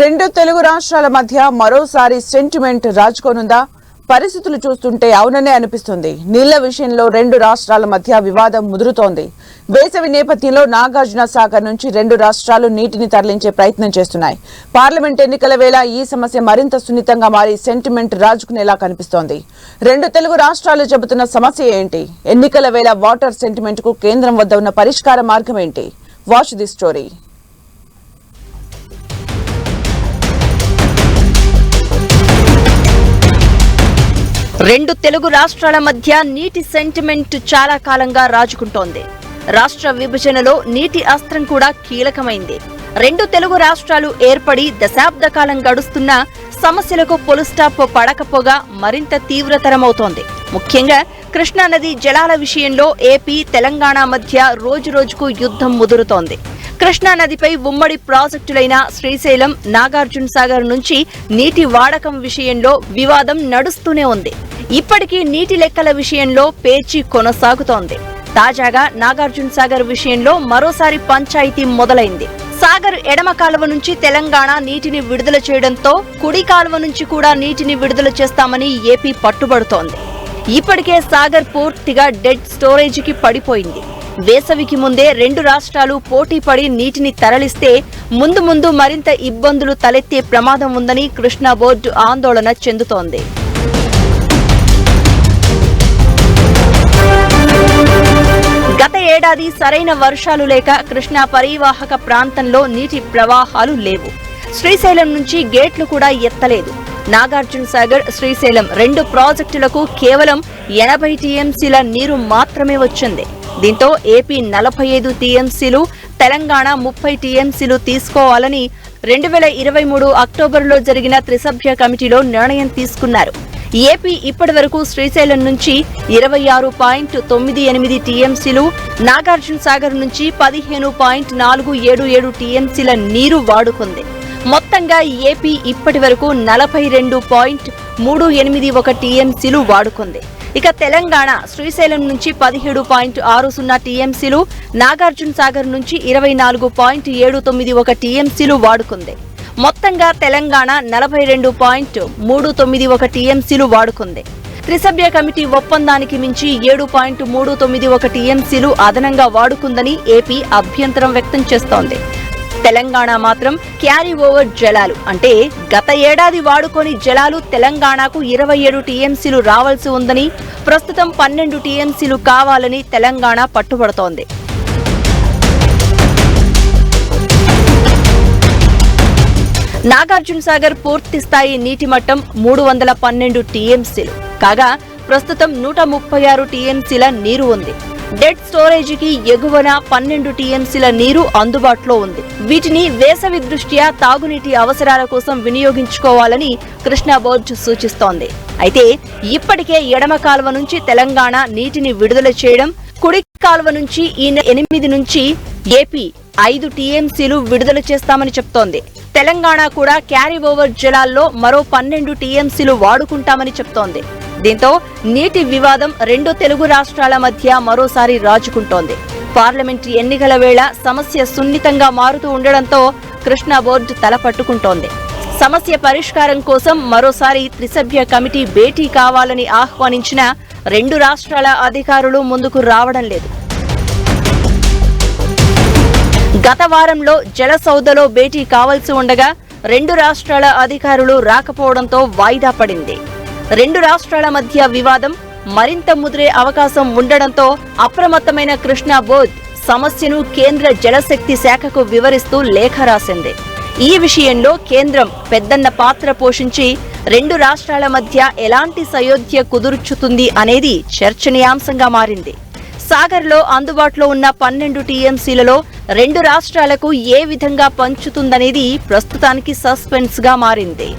రెండు తెలుగు రాష్ట్రాల మధ్య మరోసారి సెంటిమెంట్ రాజుకోనుందా? పరిస్థితులు చూస్తుంటే అవుననే అనిపిస్తుంది. నీళ్ళ విషయంలో రెండు రాష్ట్రాల మధ్య వివాదం ముదురుతోంది. వేసవి నేపథ్యంలో నాగార్జున సాగర్ నుంచి రెండు రాష్ట్రాలు నీటిని తరలించే ప్రయత్నం చేస్తున్నాయి. పార్లమెంట్ ఎన్నికల వేళ ఈ సమస్య మరింత సున్నితంగా మారి సెంటిమెంట్ రాజుకునేలా కనిపిస్తోంది. రెండు తెలుగు రాష్ట్రాలు చెబుతున్న సమస్య ఏంటి? ఎన్నికల వేళ వాటర్ సెంటిమెంట్కు కేంద్రం వద్ద ఉన్న పరిష్కార మార్గం ఏంటి? వాచ్ ది స్టోరీ రెండు తెలుగు రాష్ట్రాల మధ్య నీటి సెంటిమెంట్ చాలా కాలంగా రాజుకుంటోంది. రాష్ట్ర విభజనలో నీటి అస్త్రం కూడా కీలకమైంది. రెండు తెలుగు రాష్ట్రాలు ఏర్పడి దశాబ్ద కాలం గడుస్తున్నా సమస్యలకు పొలుస్టాప్ పడకపోగా మరింత తీవ్రతరమవుతోంది. ముఖ్యంగా కృష్ణానది జలాల విషయంలో ఏపీ తెలంగాణ మధ్య రోజురోజుకు యుద్ధం ముదురుతోంది. కృష్ణానదిపై ఉమ్మడి ప్రాజెక్టులైన శ్రీశైలం నాగార్జున సాగర్ నుంచి నీటి వాడకం విషయంలో వివాదం నడుస్తూనే ఉంది. ఇప్పటికీ నీటి లెక్కల విషయంలో పేచీ కొనసాగుతోంది. తాజాగా నాగార్జున సాగర్ విషయంలో మరోసారి పంచాయతీ మొదలైంది. సాగర్ ఎడమ కాలువ నుంచి తెలంగాణ నీటిని విడుదల చేయడంతో కుడి కాలువ నుంచి కూడా నీటిని విడుదల చేస్తామని ఏపీ పట్టుబడుతోంది. ఇప్పటికే సాగర్ పూర్తిగా డెడ్ స్టోరేజీకి పడిపోయింది. వేసవికి ముందే రెండు రాష్ట్రాలు పోటీపడి నీటిని తరలిస్తే ముందు ముందు మరింత ఇబ్బందులు తలెత్తే ప్రమాదం ఉందని కృష్ణా బోర్డు ఆందోళన చెందుతోంది. గత ఏడాది సరైన వర్షాలు లేక కృష్ణా పరివాహక ప్రాంతంలో నీటి ప్రవాహాలు లేవు. శ్రీశైలం నుంచి గేట్లు కూడా ఎత్తలేదు. నాగార్జున సాగర్ శ్రీశైలం రెండు ప్రాజెక్టులకు కేవలం ఎనభై టీఎంసీల నీరు మాత్రమే వచ్చింది. దీంతో ఏపీ నలభై ఐదు టీఎంసీలు తెలంగాణ ముప్పై టీఎంసీలు తీసుకోవాలని రెండు వేల ఇరవై మూడు అక్టోబర్లో జరిగిన త్రిసభ్య కమిటీలో నిర్ణయం తీసుకున్నారు. ఏపీ ఇప్పటి వరకు శ్రీశైలం నుంచి ఇరవై ఆరు పాయింట్ తొమ్మిది ఎనిమిది టీఎంసీలు నాగార్జున సాగర్ నుంచి పదిహేను పాయింట్ నాలుగు ఏడు ఏడు టీఎంసీల నీరు వాడుకుంది. మొత్తంగా ఏపీ ఇప్పటి వరకు నలభై రెండు పాయింట్ మూడు ఎనిమిది ఒక టీఎంసీలు వాడుకుంది. ఇక తెలంగాణ శ్రీశైలం నుంచి పదిహేడు పాయింట్ ఆరు సున్నా టీఎంసీలు నాగార్జున సాగర్ నుంచి ఇరవై నాలుగు పాయింట్ ఏడు తొమ్మిది ఒక టీఎంసీలు వాడుకుంది. మొత్తంగా తెలంగాణ నలభై రెండు పాయింట్ మూడు తొమ్మిది ఒక టీఎంసీలు వాడుకుంది. త్రిసభ్య కమిటీ ఒప్పందానికి మించి ఏడు పాయింట్ మూడు తొమ్మిది ఒక టీఎంసీలు అదనంగా వాడుకుందని ఏపీ అభ్యంతరం వ్యక్తం చేస్తోంది. తెలంగాణ మాత్రం క్యారీ ఓవర్ జలాలు. అంటే గత ఏడాది వాడుకొని జలాలు తెలంగాణకు ఇరవై ఏడు టీఎంసీలు రావాల్సి ఉందని ప్రస్తుతం పన్నెండు టీఎంసీలు కావాలని తెలంగాణ పట్టుబడుతోంది. నాగార్జున సాగర్ పూర్తి స్థాయి నీటి మట్టం మూడు వందల పన్నెండు టీఎంసీలు. కాగా ప్రస్తుతం నూట ముప్పై ఆరు టీఎంసీల నీరు ఉంది. డెడ్ స్టోరేజీకి ఎగువన పన్నెండు టీఎంసీల నీరు అందుబాటులో ఉంది. వీటిని వేసవి దృష్ట్యా తాగునీటి అవసరాల కోసం వినియోగించుకోవాలని కృష్ణా బోర్డు సూచిస్తోంది. అయితే ఇప్పటికే ఎడమ కాలువ నుంచి తెలంగాణ నీటిని విడుదల చేయడం కుడి కాలువ నుంచి ఈ ఎనిమిది నుంచి ఏపీ ఐదు టీఎంసీలు విడుదల చేస్తామని చెప్తోంది. తెలంగాణ కూడా క్యారీ ఓవర్ జలాల్లో మరో పన్నెండు టీఎంసీలు వాడుకుంటామని చెప్తోంది. దీంతో నీటి వివాదం రెండు తెలుగు రాష్ట్రాల మధ్య మరోసారి రాజుకుంటోంది. పార్లమెంటరీ ఎన్నికల వేళ సమస్య సున్నితంగా మారుతూ ఉండడంతో కృష్ణా బోర్డు తలపట్టుకుంటోంది సమస్య పరిష్కారం కోసం మరోసారి త్రిసభ్య కమిటీ భేటీ కావాలని ఆహ్వానించిన రెండు రాష్ట్రాల అధికారులు ముందుకు రావడం లేదు. గత వారంలో జలసౌదలో భేటీ కావాల్సి ఉండగా రెండు రాష్ట్రాల అధికారులు రాకపోవడంతో వాయిదా పడింది. రెండు రాష్ట్రాల మధ్య వివాదం మరింత ముదిరే అవకాశం ఉండడంతో అప్రమత్తమైన కృష్ణా బోధ్ సమస్యను కేంద్ర జలశక్తి శాఖకు వివరిస్తూ లేఖ రాసింది. ఈ విషయంలో కేంద్రం పెద్దన్న పాత్ర పోషించి రెండు రాష్ట్రాల మధ్య ఎలాంటి సయోధ్య కుదుర్చుతుంది అనేది చర్చనీయాంశంగా మారింది. సాగర్లో అందుబాటులో ఉన్న పన్నెండు టీఎంసీలలో రెండు రాష్ట్రాలకు ఏ విధంగా పంచుతుందనేది ప్రస్తుతానికి సస్పెన్స్గా మారింది.